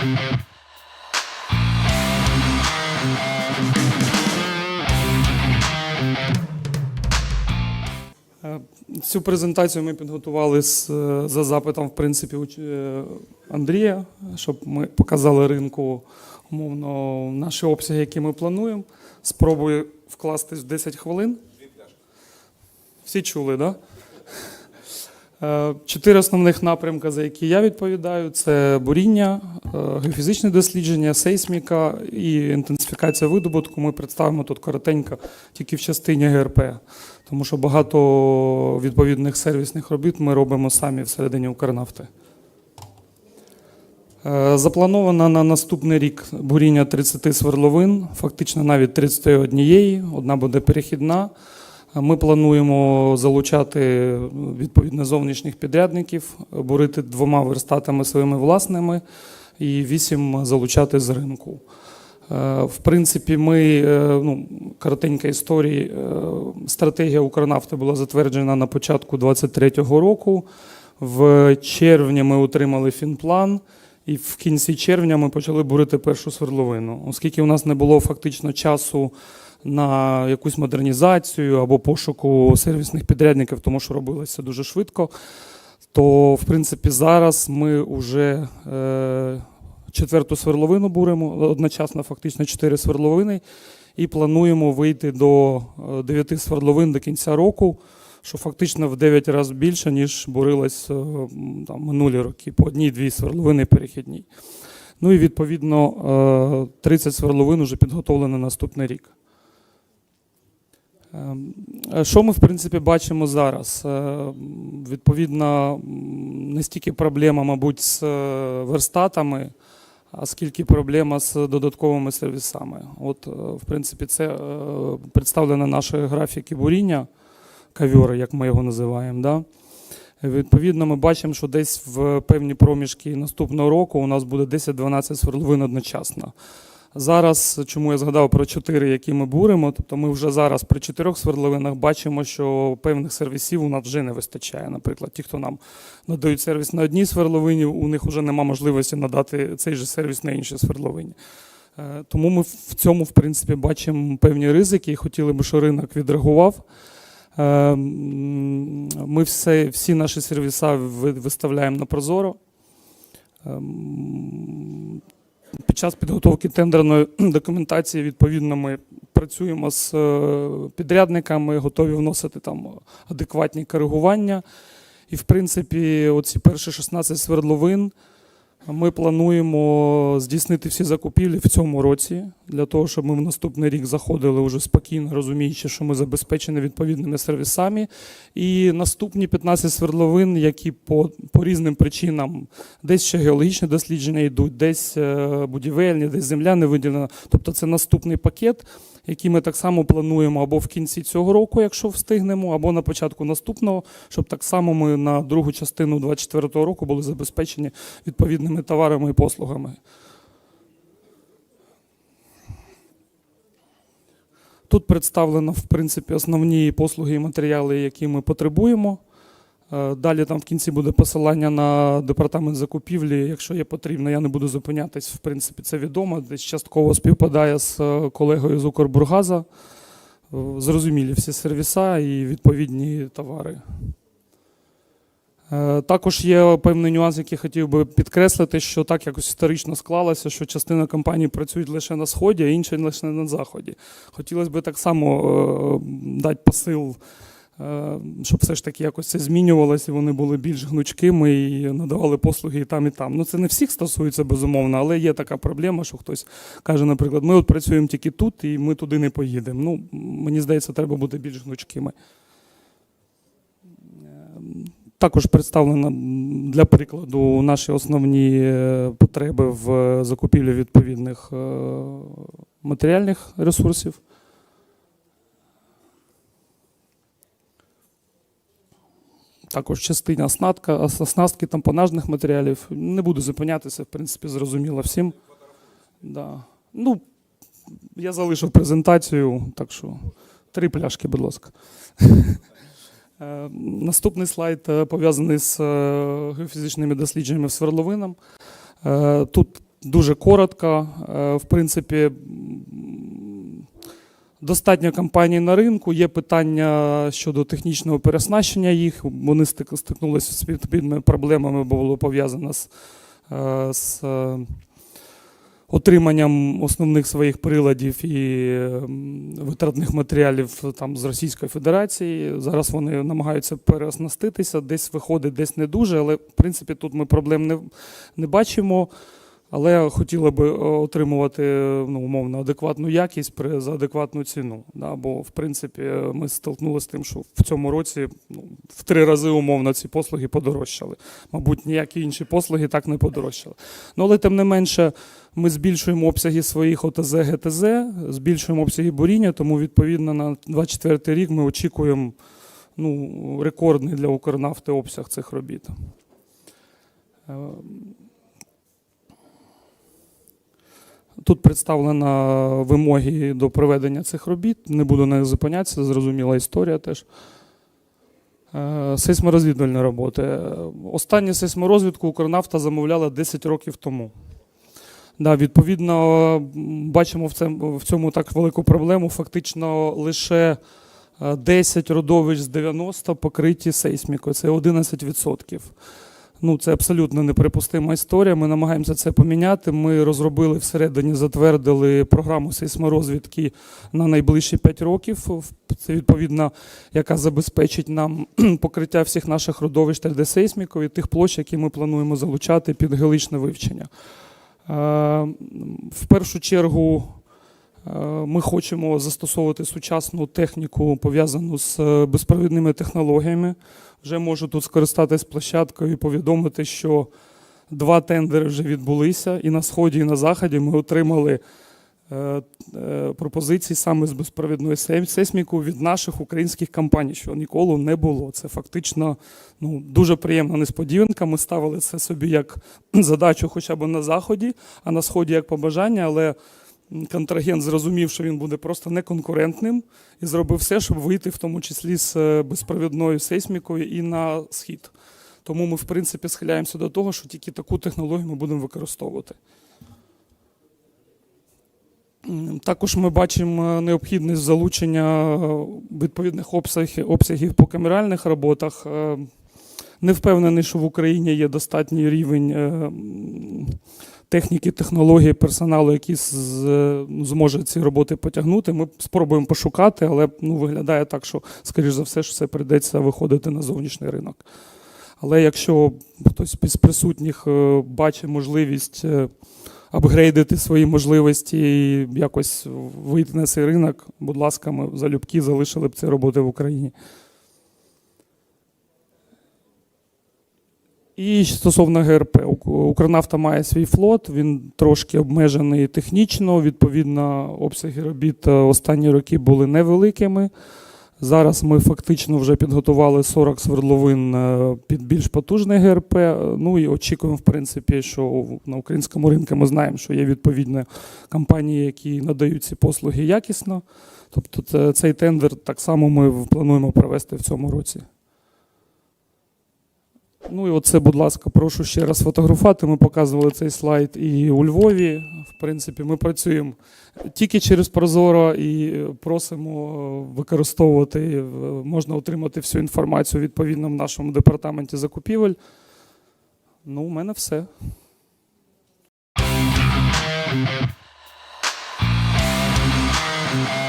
Е, Цю презентацію ми підготували е, за запитом, в принципі, е, Андрія, щоб ми показали ринку умовно наші обсяги, які ми плануємо. Спробую вкластись в 10 хвилин. Всі чули, так? Да? Е, Чотири основних напрямки, за які я відповідаю: це буріння, е, геофізичне дослідження, сейсміка і інтенсифікація видобутку. Ми представимо тут коротенько тільки в частині ГРП, тому що багато відповідних сервісних робіт ми робимо самі всередині Укрнафти. Е, Заплановано на наступний рік буріння 30 свердловин, фактично навіть 31. Одна буде перехідна. Ми плануємо залучати відповідно зовнішніх підрядників, бурити двома верстатами своїми власними і вісім залучати з ринку. Е, В принципі, ми е, ну, коротенька історія. е, Стратегія Укрнафти була затверджена на початку 2023 року. В червні ми отримали фінплан, і в кінці червня ми почали бурити першу свердловину. Оскільки у нас не було фактично часу на якусь модернізацію або пошуку сервісних підрядників, тому що робилося дуже швидко. То, в принципі, зараз ми вже е, четверту свердловину буримо, одночасно фактично чотири свердловини, і плануємо вийти до е, дев'яти свердловин до кінця року, що фактично в 9 разів більше, ніж бурилось е, там, минулі роки, по одній-дві свердловини перехідній. Ну і відповідно е, 30 свердловин вже підготовлено на наступний рік. Ем, е, Що ми в принципі бачимо зараз? Е, Відповідно, не стільки проблема, мабуть, з е, верстатами, а скільки проблема з додатковими сервісами. От, в принципі, це представлено наші графіки буріння, кавьори, як ми його називаємо. Да? Відповідно, ми бачимо, що десь в певні проміжки наступного року у нас буде 10-12 свердловин одночасно. Зараз, чому я згадав про чотири, які ми буримо, тобто ми вже зараз при чотирьох свердловинах бачимо, що певних сервісів у нас вже не вистачає. Наприклад, ті, хто нам надають сервіс на одній свердловині, у них вже немає можливості надати цей же сервіс на іншій свердловині. Е, Тому ми в цьому, в принципі, бачимо певні ризики і хотіли б, щоб ринок відреагував. Е, Ми все, всі наші сервіса виставляємо на Прозоро. Під час підготовки тендерної документації, відповідно, ми працюємо з е, підрядниками, готові вносити там адекватні коригування. І, в принципі, оці перші 16 свердловин ми плануємо здійснити всі закупівлі в цьому році, для того, щоб ми в наступний рік заходили вже спокійно, розуміючи, що ми забезпечені відповідними сервісами. І наступні 15 свердловин, які по, по різним причинам десь ще геологічні дослідження йдуть, десь е, будівельні, десь земля не виділена. Тобто це наступний пакет, який ми так само плануємо або в кінці цього року, якщо встигнемо, або на початку наступного, щоб так само ми на другу частину 2024 року були забезпечені відповідними товарами і послугами. Тут представлено, в принципі, основні послуги і матеріали, які ми потребуємо. Е, Далі там в кінці буде посилання на департамент закупівлі. Якщо є потрібно, я не буду зупинятись. В принципі, це відомо. Десь частково співпадає з е, колегою з Укрбургаза. Е, Зрозумілі всі сервіса і відповідні товари. Також є певний нюанс, який хотів би підкреслити, що так якось історично склалося, що частина компаній працюють лише на сході, а інші лише на заході. Хотілося б так само дати посил, щоб все ж таки якось це змінювалося, вони були більш гнучкими і надавали послуги і там, і там. Ну це не всіх стосується, безумовно, але є така проблема, що хтось каже, наприклад, ми от працюємо тільки тут, і ми туди не поїдемо. Ну, мені здається, треба бути більш гнучкими. Також представлено для прикладу наші основні е, потреби в закупівлі відповідних е, матеріальних ресурсів. Також частина оснастка, ос- оснастки тампонажних матеріалів. Не буду зупинятися, в принципі, зрозуміло всім. Да. Ну, я залишив презентацію, так що три пляшки, будь ласка. Е, Наступний слайд е, пов'язаний з е, геофізичними дослідженнями в свердловинам. Тут дуже коротко. В принципі, достатньо компаній на ринку. Є питання щодо технічного переоснащення їх. Вони стикнулися з відповідними проблемами, бо було пов'язано з, е, з е, отриманням основних своїх приладів і витратних матеріалів там з Російської Федерації. Зараз вони намагаються переоснаститися, десь виходить, десь не дуже. Але в принципі тут ми проблем не, не бачимо. Але хотіли би е, отримувати ну, умовно адекватну якість при за адекватну ціну. Да? Бо в принципі ми столкнулися з тим, що в цьому році ну, в три рази умовно ці послуги подорожчали. Мабуть, ніякі інші послуги так не подорожчали. Ну, але тим не менше, ми збільшуємо обсяги своїх ОТЗ, ГТЗ, збільшуємо обсяги буріння, тому відповідно на 24 рік ми очікуємо ну, рекордний для Укрнафти обсяг цих робіт. Е, Тут представлено вимоги до проведення цих робіт. Не буду них зупинятися, зрозуміла історія теж. Е, Сейсморозвідувальні роботи. Е, Останню сейсморозвідку Укрнафта замовляла 10 років тому. Да, відповідно, бачимо в цьому, так велику проблему. Фактично лише е, 10 родовищ з 90 покриті сейсмікою. Це 11%. Ну, це абсолютно неприпустима історія. Ми намагаємося це поміняти. Ми розробили всередині, затвердили програму сейсморозвідки на найближчі 5 років. Це відповідно, яка забезпечить нам покриття всіх наших родовищ 3D-сейсмікою і тих площ, які ми плануємо залучати під геологічне вивчення. Е, В першу чергу ми хочемо застосовувати сучасну техніку, пов'язану з е, безпровідними технологіями. Вже можу тут скористатись площадкою і повідомити, що два тендери вже відбулися, і на сході, і на заході ми отримали е, е, пропозиції саме з безпровідної сей- сейсміку від наших українських компаній, що ніколи не було. Це фактично ну, дуже приємна несподіванка. Ми ставили це собі як задачу хоча б на заході, а на сході як побажання, але контрагент зрозумів, що він буде просто неконкурентним і зробив все, щоб вийти в тому числі з е, безпровідною сейсмікою і на схід. Тому ми, в принципі, схиляємося до того, що тільки таку технологію ми будемо використовувати. Також ми бачимо е, необхідність залучення е, відповідних обсягів, обсягів по камеральних роботах. Не впевнений, що в Україні є достатній рівень техніки, технології, персоналу, який з- зможе ці роботи потягнути. Ми спробуємо пошукати, але ну, виглядає так, що, скоріш за все, що це прийдеться виходити на зовнішній ринок. Але якщо хтось з присутніх е, бачить можливість е, апгрейдити свої можливості і якось вийти на цей ринок, будь ласка, ми залюбки залишили б ці роботи в Україні. І стосовно ГРП, Ук- Укрнафта має свій флот, він трошки обмежений технічно. Відповідно, обсяги робіт е, останні роки були невеликими. Зараз ми фактично вже підготували 40 свердловин е, під більш потужний ГРП. Е, Ну і очікуємо, в принципі, що на українському ринку ми знаємо, що є відповідні компанії, які надають ці послуги якісно. Тобто це- цей тендер так само ми плануємо провести в цьому році. Ну і оце, будь ласка, прошу ще раз фотографувати. Ми показували цей слайд і у Львові. В принципі, ми працюємо тільки через Прозоро і просимо е, використовувати, е, можна отримати всю інформацію відповідно в нашому департаменті закупівель. Ну, у мене все. Thank